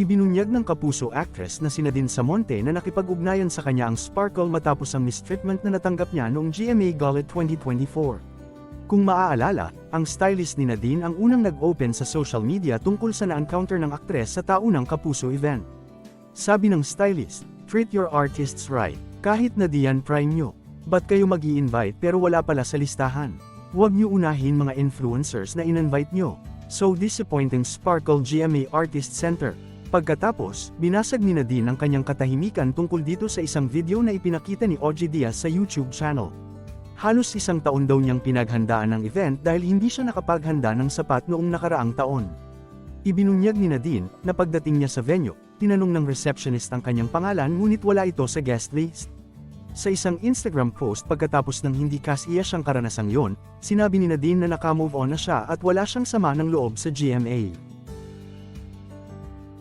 Ibinunyag ng kapuso actress na si Nadine Samonte na nakipag-ugnayan sa kanya ang Sparkle matapos ang mistreatment na natanggap niya noong GMA Gala 2024. Kung maaalala, ang stylist ni Nadine ang unang nag-open sa social media tungkol sa na-encounter ng aktres sa taunang kapuso event. Sabi ng stylist, treat your artists right, kahit na diyan prime nyo. Ba't kayo mag invite pero wala pala sa listahan? Huwag nyo unahin mga influencers na in-invite nyo. So disappointing Sparkle GMA Artist Center. Pagkatapos, binasag ni Nadine ang kanyang katahimikan tungkol dito sa isang video na ipinakita ni OG Diaz sa YouTube channel. Halos isang taon daw niyang pinaghandaan ng event dahil hindi siya nakapaghanda ng sapat noong nakaraang taon. Ibinunyag ni Nadine na pagdating niya sa venue, tinanong ng receptionist ang kanyang pangalan ngunit wala ito sa guest list. Sa isang Instagram post pagkatapos ng hindi kasiya siyang karanasang yon, sinabi ni Nadine na nakamove on na siya at wala siyang sama ng loob sa GMA.